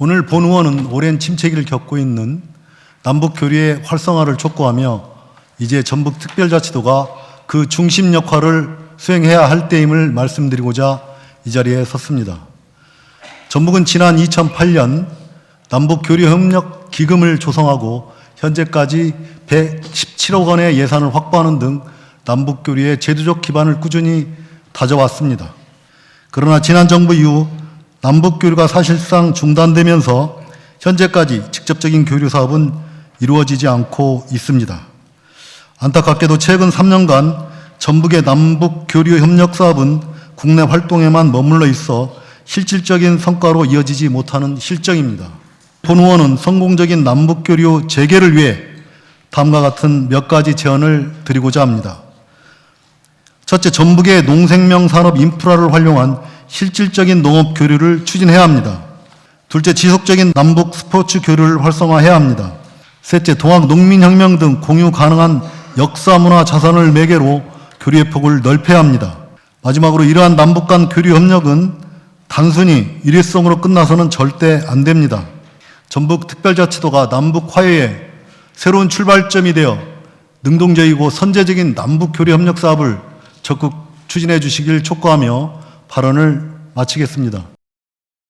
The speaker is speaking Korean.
오늘 본 의원은 오랜 침체기를 겪고 있는 남북 교류의 활성화를 촉구하며 이제 전북 특별자치도가 그 중심 역할을 수행해야 할 때임을 말씀드리고자 이 자리에 섰습니다. 전북은 지난 2008년 남북 교류 협력 기금을 조성하고 현재까지 117억 원의 예산을 확보하는 등 남북 교류의 제도적 기반을 꾸준히 다져왔습니다. 그러나 지난 정부 이후 남북 교류가 사실상 중단되면서 현재까지 직접적인 교류 사업은 이루어지지 않고 있습니다. 안타깝게도 최근 3년간 전북의 남북 교류 협력 사업은 국내 활동에만 머물러 있어 실질적인 성과로 이어지지 못하는 실정입니다. 본 의원은 성공적인 남북 교류 재개를 위해 다음과 같은 몇 가지 제안을 드리고자 합니다. 첫째, 전북의 농생명 산업 인프라를 활용한 실질적인 농업 교류를 추진해야 합니다. 둘째, 지속적인 남북 스포츠 교류를 활성화해야 합니다. 셋째, 동학 농민혁명 등 공유 가능한 역사 문화 자산을 매개로 교류의 폭을 넓혀야 합니다. 마지막으로 이러한 남북 간 교류 협력은 단순히 일회성으로 끝나서는 절대 안 됩니다. 전북 특별자치도가 남북 화해의 새로운 출발점이 되어 능동적이고 선제적인 남북 교류 협력 사업을 적극 추진해 주시길 촉구하며 발언을 마치겠습니다.